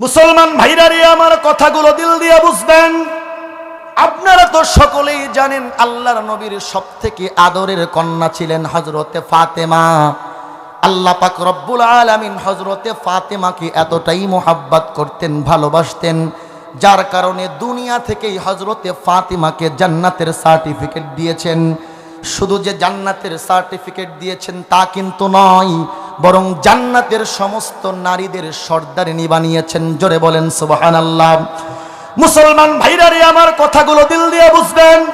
মুসলমান ভাইরারে আমার কথাগুলো দিল দিয়ে বুঝবেন? আপনারা তো সকলেই জানেন আল্লাহর নবীর সব থেকে আদরের কন্যা ছিলেন হজরতে ফাতেমা। আল্লাহ পাক রব্বুল আলামিন হজরতে ফাতেমাকে এতটাই মোহাব্বত করতেন, ভালোবাসতেন, যার কারণে দুনিয়া থেকেই হজরতে ফাতেমাকে জান্নাতের সার্টিফিকেট দিয়েছেন। শুধু যে জান্নাতের সার্টিফিকেট দিয়েছেন তা কিন্তু নয় বরং জান্নাতের সমস্ত নারীদের সর্দারিনী বানিয়েছেন। জোরে বলেন, সুবহানাল্লাহ। মুসলমান ভাইরারে, আমার কথাগুলো দিল দিয়ে বুঝবেন।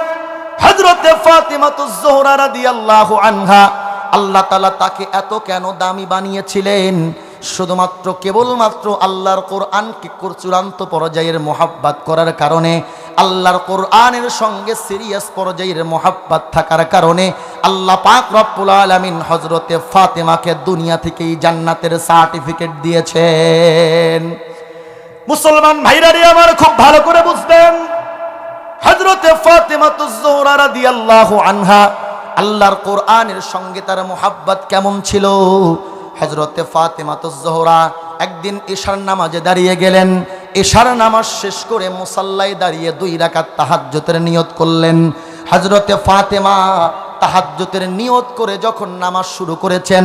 হজরতে ফাতিমাতুজ জোহরা রাদিয়াল্লাহু আনহা, আল্লাহ তালা তাকে এত কেন দামি বানিয়েছিলেন? শুধুমাত্র কেবলমাত্র আল্লাহর কোরআনকে কোর- চূড়ান্ত পর্যায়ের মোহাব্বাত করার কারণে, আল্লাহর কোরআনের সঙ্গে সিরিয়াস পর্যায়ের মোহাব্বাত থাকার কারণে আল্লাহ পাক রব্বুল আলামিন হজরতে ফাতেমাকে দুনিয়া থেকেই জান্নাতের সার্টিফিকেট দিয়েছেন। মুসলমান ভাইরারে আমার খুব ভালো করে বুঝবেন। হজরতে ফাতেমাতুজ জোহরা রাদিয়াল্লাহু আনহা, আল্লাহর কোরআনের সঙ্গে তার মোহাব্বত কেমন ছিল? হজরতে ফাতেমাতুজ জোহরা একদিন ঈশার নামাজে দাঁড়িয়ে গেলেন। ঈশার নামাজ শেষ করে মুসাল্লায় দাঁড়িয়ে দুই রাকাত তাহাজ্জুতের নিয়ত করলেন। হজরতে ফাতেমা তাহাজ্জুতের নিয়ত করে যখন নামাজ শুরু করেছেন,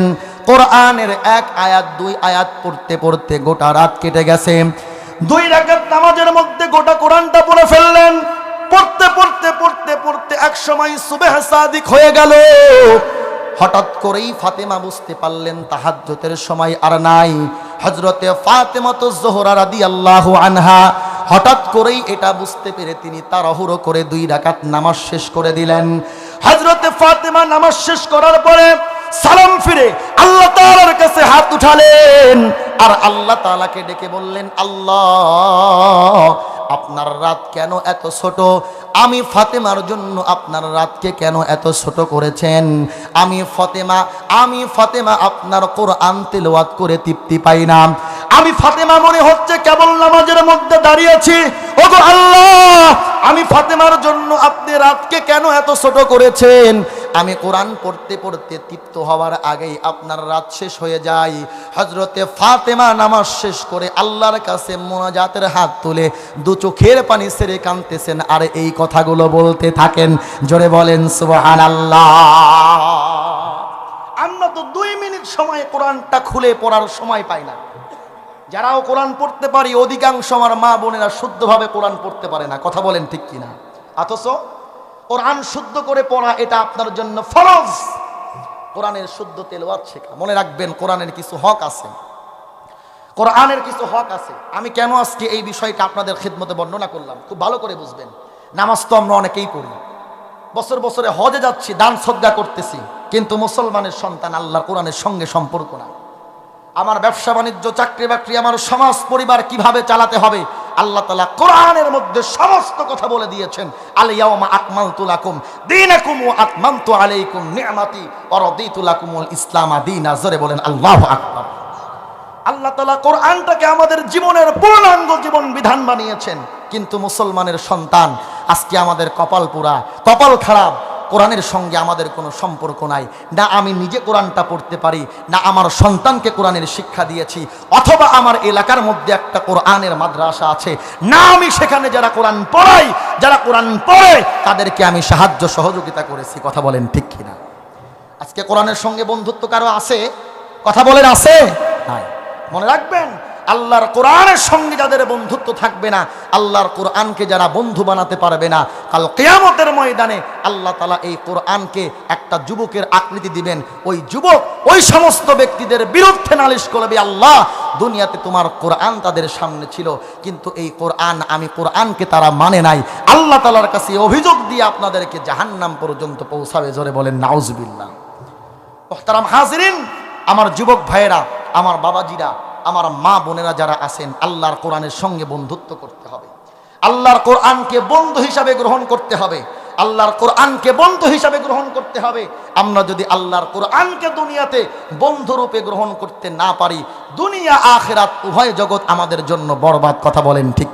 কোরআনের এক আয়াত, দুই আয়াত পড়তে পড়তে গোটা রাত কেটে গেছে। দুই রাকাত নামাজের মধ্যে গোটা কোরআনটা পড়ে ফেললেন। পড়তে পড়তে পড়তে পড়তে এক সময় সুবেহ সাদিক হয়ে গেল। হঠাৎ করেই ফাতেমা বুঝতে পারলেন তাহাজ্জুতের সময় আর নাই। হজরতে ফাতেমা তো জোহরা আল্লাহ আনহা হঠাৎ করেই এটা বুঝতে পেরে তিনি তাড়াহুড়ো করে দুই রাকাত নামাজ শেষ করে দিলেন। হজরতে ফাতেমা নামাজ শেষ করার পরে সালাম ফিরে আল্লাহ তাআলার কাছে হাত উঠালেন। আর আল্লাহ তাআলাকে ডেকে বললেন, আল্লাহ, আপনার রাত কেন এত ছোট? আমি ফাতেমার জন্য আপনার রাতকে কেন এত ছোট করেছেন? আমি ফাতেমা আমি ফাতেমা আপনার কোরআন তেলাওয়াত করে তৃপ্তি পাই না। আমি ফাতেমা মনে হচ্ছে কেবল নামাজের মধ্যে দাঁড়িয়েছি ওগো আল্লাহ আমি ফাতেমার জন্য আপনি রাতকে কেন এত ছোট করেছেন? আমি কোরআন পড়তে পড়তে তৃপ্ত হওয়ার আগেই আপনার রাত শেষ হয়ে যায়। হজরতে ফাতেমা নামাজ শেষ করে আল্লাহর কাছে মোনাজাতের হাত তুলে দু চোখের পানি সেরে কানতেছেন আর এই কথাগুলো বলতে থাকেন, জোরে বলেন সুবহান আমরা তো দুই মিনিট সময় কোরআনটা খুলে পড়ার সময় পাই না। যারাও কোরআন পড়তে পারি, অধিকাংশ আমার মা বোনেরা শুদ্ধভাবে কোরআন পড়তে পারে না। কথা বলেন ঠিক কিনা? অথচ কোরআন শুদ্ধ করে পড়া, এটা আপনার জন্য ফরজ। কোরআনের শুদ্ধ তেলাওয়াত শেখা। মনে রাখবেন, কোরআনের কিছু হক আছে। কোরআনের কিছু হক আছে। আমি কেন আজকে এই বিষয়টা আপনাদের খিদমতে বর্ণনা করলাম? খুব ভালো করে বুঝবেন। নামাজ তো আমরা অনেকেই পড়ি। বছর বছরে হজে যাচ্ছি, দান শ্রদ্ধা করতেছি। কিন্তু মুসলমানের সন্তান আল্লাহর কোরআনের সঙ্গে সম্পর্ক না। আমার ব্যবসা বাণিজ্য, চাকরি বাকরি, আমার সমাজ, পরিবার কীভাবে চালাতে হবে? আল্লাহ তালা কোরআনের মধ্যে সমস্ত কথা বলে দিয়েছেন। আলিয়াউমা আকমালতু লাকুম দীনাকুম ওয়া আতমামতু আলাইকুম নি'মাতি ওয়া রাদিতু লাকুমুল ইসলামা দীনা। জোরে বলেন, আল্লাহু আকবার। আল্লাহ তালা কোরআনটাকে আমাদের জীবনের পূর্ণাঙ্গ জীবন বিধান বানিয়েছেন। কিন্তু মুসলমানের সন্তান, আজকে আমাদের কপাল পুরা কপাল খারাপ। কোরআনের সঙ্গে আমাদের কোনো সম্পর্ক নাই। না আমি নিজে কোরআনটা পড়তে পারি, না আমার সন্তানকে কোরআনের শিক্ষা দিয়েছি, অথবা আমার এলাকার মধ্যে একটা কোরআনের মাদ্রাসা আছে। না আমি সেখানে যারা কোরআন পড়াই, যারা কোরআন পড়ে, তাদেরকে আমি সাহায্য সহযোগিতা করেছি। কথা বলেন ঠিক কিনা? আজকে কোরআনের সঙ্গে বন্ধুত্ব কারও আছে? কথা বলেন, আছে? নাই। মনে রাখবেন আল্লাহর কোরআনের সঙ্গে যাদের বন্ধুত্ব থাকবে না, আল্লাহর কোরআনকে যারা বন্ধু বানাতে পারবে না, কাল কেয়ামতের ময়দানে আল্লাহ তালা এই কোরআনকে একটা যুবকের আকৃতি দিবেন। ওই যুবক ওই সমস্ত ব্যক্তিদের বিরুদ্ধে নালিশ করবে, আল্লাহ, দুনিয়াতে তোমার কোরআন তাদের সামনে ছিল, কিন্তু এই কোরআন আমি কোরআনকে তারা মানে নাই। আল্লাহ তালার কাছে অভিযোগ দিয়ে আপনাদেরকে জাহান্নাম পর্যন্ত পৌঁছাবে, জোরে বলেন, নাউজবিল্লাহ। মোহতারাম হাজরিন, আমার যুবক ভাইয়েরা, আমার বাবাজিরা আমার মা বোনেরা যারা আছেন, আল্লাহর কোরআনের সঙ্গে বন্ধুত্ব করতে হবে। আল্লাহর কোরআনকে বন্ধু হিসাবে গ্রহণ করতে হবে। আল্লাহর কোরআনকে বন্ধু হিসাবে গ্রহণ করতে হবে। আমরা যদি আল্লাহর কোরআনকে দুনিয়াতে বন্ধুরূপে গ্রহণ করতে না পারি, দুনিয়া, আখেরাত, উভয় জগৎ আমাদের জন্য বরবাদ, কথা বলেন ঠিক